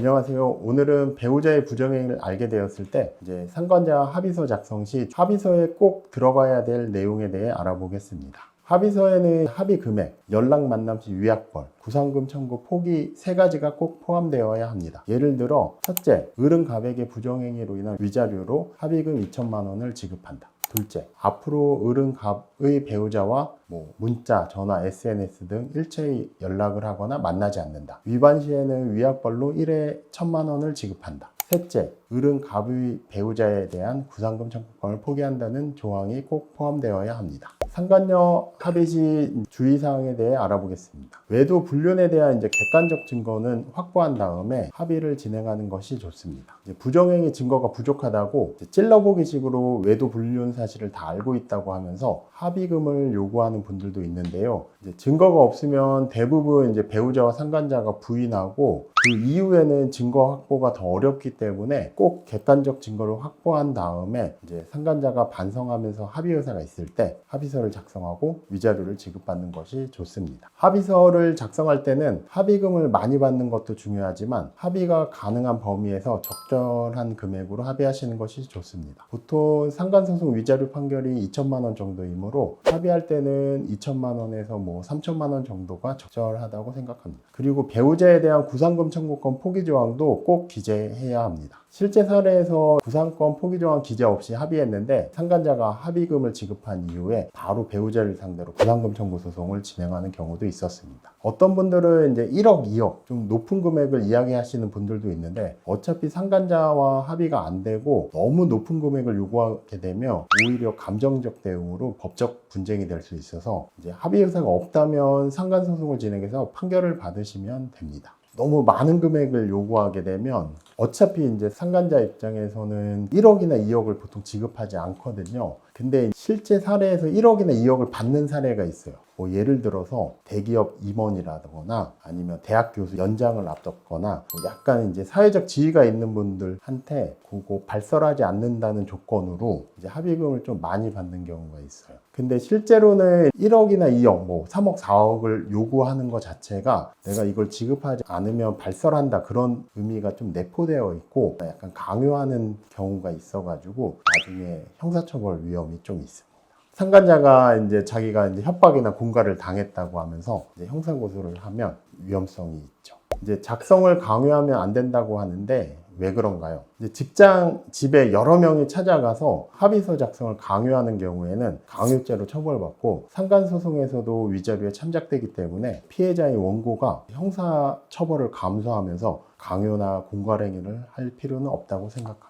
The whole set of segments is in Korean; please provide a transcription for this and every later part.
안녕하세요. 오늘은 배우자의 부정행위를 알게 되었을 때 이제 상관자 합의서 작성 시 합의서에 꼭 들어가야 될 내용에 대해 알아보겠습니다. 합의서에는 합의 금액, 연락 만남 시 위약벌, 구상금 청구 포기 세 가지가 꼭 포함되어야 합니다. 예를 들어 첫째, 을은 갑에게 부정행위로 인한 위자료로 합의금 2천만 원을 지급한다. 둘째, 앞으로 을은 갑의 배우자와 뭐 문자, 전화, SNS 등 일체의 연락을 하거나 만나지 않는다. 위반 시에는 위약벌로 1회 1천만 원을 지급한다. 셋째, 을은 갑의 배우자에 대한 구상금 청구권을 포기한다는 조항이 꼭 포함되어야 합니다. 상관녀 시 주의사항에 대해 알아보겠습니다. 외도 불륜에 대한 이제 객관적 증거는 확보한 다음에 합의를 진행하는 것이 좋습니다. 부정행위 증거가 부족하다고 찔러보기식으로 외도 불륜 사실을 다 알고 있다고 하면서 합의금을 요구하는 분들도 있는데요. 증거가 없으면 대부분 이제 배우자와 상관자가 부인하고 그 이후에는 증거 확보가 더 어렵기 때문에 꼭 객관적 증거를 확보한 다음에 이제 상관자가 반성하면서 합의 의사가 있을 때 합의서 를 작성하고 위자료를 지급받는 것이 좋습니다. 합의서를 작성할 때는 합의금을 많이 받는 것도 중요하지만 합의가 가능한 범위에서 적절한 금액으로 합의하시는 것이 좋습니다. 보통 상관소송 위자료 판결이 2천만 원 정도이므로 합의할 때는 2천만 원에서 뭐 3천만 원 정도가 적절하다고 생각합니다. 그리고 배우자에 대한 구상금 청구권 포기 조항도 꼭 기재해야 합니다. 실제 사례에서 구상권 포기 조항 기재 없이 합의했는데 상관자가 합의금을 지급한 이후에 바로 배우자를 상대로 구상금 청구 소송을 진행하는 경우도 있었습니다. 어떤 분들은 이제 1억, 2억 좀 높은 금액을 이야기하시는 분들도 있는데 어차피 상관자와 합의가 안 되고 너무 높은 금액을 요구하게 되면 오히려 감정적 대응으로 법적 분쟁이 될 수 있어서 이제 합의 의사가 없다면 상관 소송을 진행해서 판결을 받으시면 됩니다. 너무 많은 금액을 요구하게 되면 어차피 이제 상관자 입장에서는 1억이나 2억을 보통 지급하지 않거든요. 근데 실제 사례에서 1억이나 2억을 받는 사례가 있어요. 뭐 예를 들어서 대기업 임원이라거나 아니면 대학 교수 연장을 앞뒀거나 뭐 약간 이제 사회적 지위가 있는 분들한테 그거 발설하지 않는다는 조건으로 이제 합의금을 좀 많이 받는 경우가 있어요. 근데 실제로는 1억이나 2억, 뭐 3억, 4억을 요구하는 것 자체가 내가 이걸 지급하지 않으면 발설한다 그런 의미가 좀 내포되어 있고 약간 강요하는 경우가 있어가지고 나중에 형사처벌 위험 이 좀 있습니다. 상관자가 이제 자기가 이제 협박이나 공갈을 당했다고 하면서 이제 형사 고소를 하면 위험성이 있죠. 이제 작성을 강요하면 안 된다고 하는데 왜 그런가요? 직장 집에 여러 명이 찾아가서 합의서 작성을 강요하는 경우에는 강요죄로 처벌받고 상간 소송에서도 위자료에 참작되기 때문에 피해자의 원고가 형사 처벌을 감수하면서 강요나 공갈 행위를 할 필요는 없다고 생각합니다.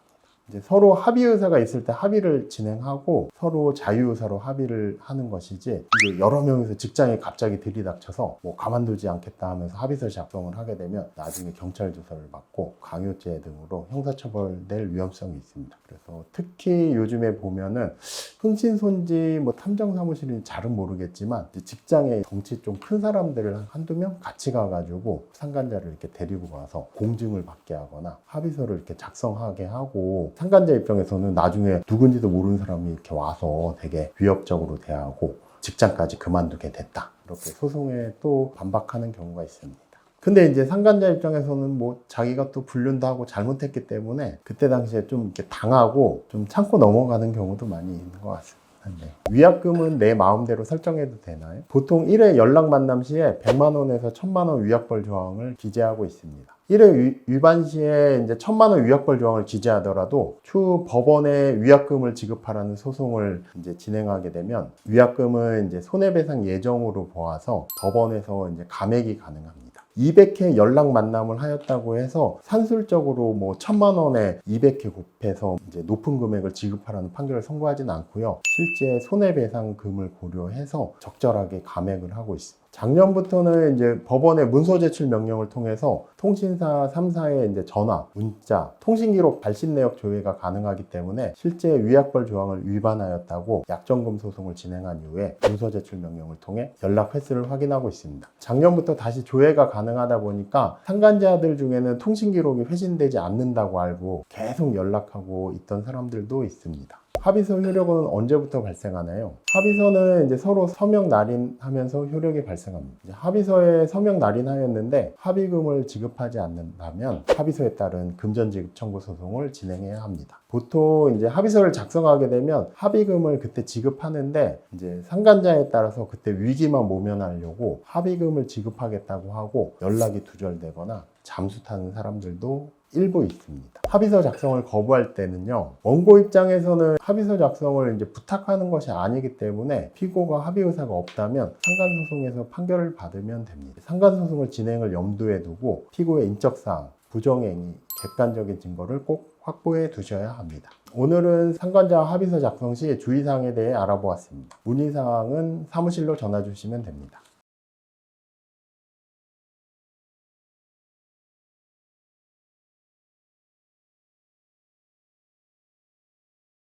이제 서로 합의 의사가 있을 때 합의를 진행하고 서로 자유 의사로 합의를 하는 것이지 이게 여러 명이서 직장에 갑자기 들이닥쳐서 뭐 가만두지 않겠다 하면서 합의서 작성을 하게 되면 나중에 경찰 조사를 받고 강요죄 등으로 형사처벌될 위험성이 있습니다. 그래서 특히 요즘에 보면은 흥신소인지 뭐 탐정 사무실인지 잘은 모르겠지만 이제 직장에 덩치 좀 큰 사람들을 한두 명 같이 가가지고 상간자를 이렇게 데리고 와서 공증을 받게 하거나 합의서를 이렇게 작성하게 하고 상간자 입장에서는 나중에 누군지도 모르는 사람이 이렇게 와서 되게 위협적으로 대하고 직장까지 그만두게 됐다. 이렇게 소송에 또 반박하는 경우가 있습니다. 근데 이제 상간자 입장에서는 뭐 자기가 또 불륜도 하고 잘못했기 때문에 그때 당시에 좀 이렇게 당하고 좀 참고 넘어가는 경우도 많이 있는 것 같습니다. 네. 위약금은 내 마음대로 설정해도 되나요? 보통 1회 연락 만남 시에 100만 원에서 1000만 원 위약벌 조항을 기재하고 있습니다. 1회 위반 시에 이제 1000만 원 위약벌 조항을 기재하더라도 추후 법원에 위약금을 지급하라는 소송을 이제 진행하게 되면 위약금은 이제 손해배상 예정으로 보아서 법원에서 이제 감액이 가능합니다. 200회 연락 만남을 하였다고 해서 산술적으로 뭐 천만 원에 200회 곱해서 이제 높은 금액을 지급하라는 판결을 선고하지는 않고요. 실제 손해배상금을 고려해서 적절하게 감액을 하고 있습니다. 작년부터는 이제 법원의 문서 제출 명령을 통해서 통신사 3사의 이제 전화, 문자, 통신기록 발신 내역 조회가 가능하기 때문에 실제 위약벌 조항을 위반하였다고 약정금 소송을 진행한 이후에 문서 제출 명령을 통해 연락 횟수를 확인하고 있습니다. 작년부터 다시 조회가 가능하다 보니까 상간자들 중에는 통신기록이 회신되지 않는다고 알고 계속 연락하고 있던 사람들도 있습니다. 합의서 효력은 언제부터 발생하나요? 합의서는 이제 서로 서명 날인하면서 효력이 발생합니다. 합의서에 서명 날인하였는데 합의금을 지급 지급하지 않는다면 합의서에 따른 금전지급 청구 소송을 진행해야 합니다. 보통 이제 합의서를 작성하게 되면 합의금을 그때 지급하는데 이제 상간자에 따라서 그때 위기만 모면하려고 합의금을 지급하겠다고 하고 연락이 두절되거나 잠수 타는 사람들도 일부 있습니다. 합의서 작성을 거부할 때는요, 원고 입장에서는 합의서 작성을 이제 부탁하는 것이 아니기 때문에 피고가 합의 의사가 없다면 상간 소송에서 판결을 받으면 됩니다. 상간 소송을 진행을 염두에 두고 피고의 인적 사항, 부정행위, 객관적인 증거를 꼭 확보해 두셔야 합니다. 오늘은 상관자 합의서 작성 시 주의사항에 대해 알아보았습니다. 문의사항은 사무실로 전화 주시면 됩니다.